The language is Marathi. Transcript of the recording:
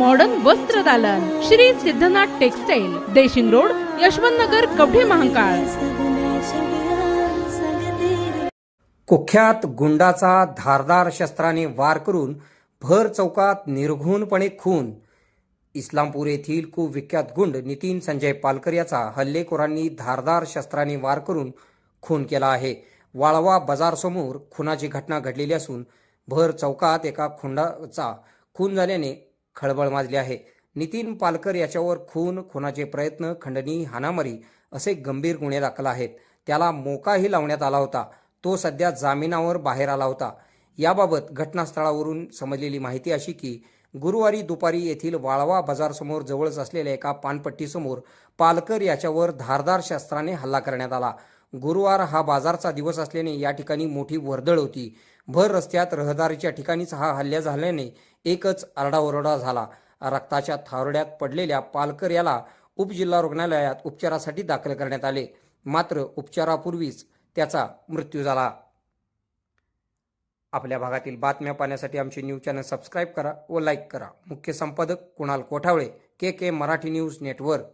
मॉडर्न वस्त्र दालन. Shri Siddhanath textile Deshing road Yashwant Nagar Kavathe Mahakal. कुख्यात गुंडाचा धारदार शस्त्राने वार करून भर चौकात निर्घुणपणे खून. इस्लामपूर येथील कुविख्यात गुंड नितीन संजय पालकर याचा हल्लेखोरांनी धारदार शस्त्राने वार करून खून केला आहे. वाळवा बाजारसमोर खुनाची घटना घडलेली असून भर चौकात एका खुंडाचा खून झाल्याने खळबळ माजली आहे. नितीन पालकर याच्यावर खून खुनाचे प्रयत्न खंडणी हानामारी असे गंभीर गुन्हे दाखल आहेत. त्याला मोकाही लावण्यात आला होता. तो सध्या जामिनावर बाहेर आला होता. याबाबत घटनास्थळावरून समजलेली माहिती अशी की गुरुवारी दुपारी येथील वाळवा बाजारसमोर जवळच असलेल्या एका पानपट्टीसमोर पालकर याच्यावर धारदार शस्त्राने हल्ला करण्यात आला. गुरुवार हा बाजारचा दिवस असल्याने या ठिकाणी मोठी वर्दळ होती. भर रस्त्यात रहदारीच्या ठिकाणीच हा हल्ला झाल्याने एकच आरडाओरडा झाला. रक्ताच्या थारोड्यात पडलेल्या पालकर याला उपजिल्हा रुग्णालयात उपचारासाठी दाखल करण्यात आले. मात्र उपचारापूर्वीच त्याचा मृत्यू झाला. आपल्या भागातील बातम्या पाहण्यासाठी आमचे न्यूज चॅनल सबस्क्राईब करा व लाईक करा. मुख्य संपादक Kunal Kothawale K K Marathi news network.